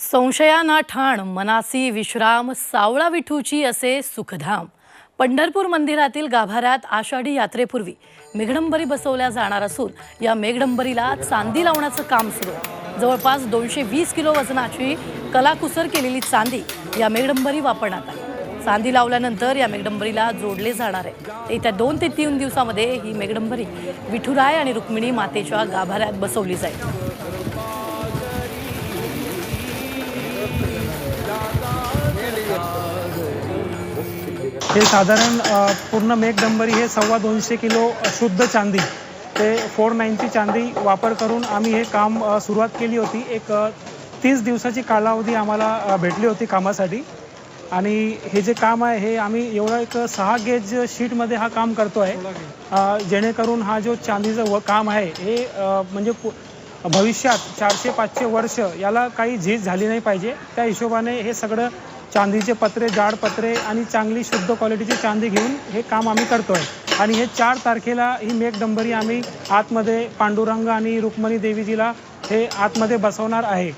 संशयाना ठाण मनासी विश्राम सावळा विठूची असे सुखधाम. पंढरपूर मंदिरातील गाभाऱ्यात आषाढी यात्रेपूर्वी मेघडंबरी बसवल्या जाणार असून या मेघडंबरीला चांदी लावण्याचं काम सुरू. आहे जवळपास दोनशे वीस किलो वजनाची कलाकुसर केलेली चांदी या मेघडंबरी वापरण्यात आली. चांदी लावल्यानंतर या मेघडंबरीला जोडले जाणार आहे. येत्या दोन ते तीन दिवसामध्ये ही मेघडंबरी विठुराय आणि रुक्मिणी मातेच्या गाभाऱ्यात बसवली जाईल. हे साधारण पूर्ण मेघडंबरी हे सव्वा दोनशे किलो शुद्ध चांदी ते फोर नाईनची चांदी वापर करून आम्ही हे काम सुरुवात केली होती. एक तीस दिवसाची कालावधी आम्हाला भेटली होती कामासाठी. आणि हे जे काम आहे हे आम्ही एवढं एक सहा गेज शीटमध्ये हा काम करतो आहे जेणेकरून हा जो चांदीचं व काम आहे हे म्हणजे पु- भविष्यात चारशे पाचशे वर्ष याला काही झीज झाली नाही पाहिजे. त्या हिशोबाने हे सगळं चांदीचे पत्रे जाड पत्रे आणि चांगली शुद्ध क्वालिटीची चांदी घेऊन हे काम आम्ही करतो आहे आणि हे चार तारखेला ही मेघडंबरी आम्ही आतमध्ये पांडुरंग आणि रुक्मणी देवीजीला हे आतमध्ये बसवणार आहे.